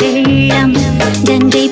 வெள்ளம் கங்கை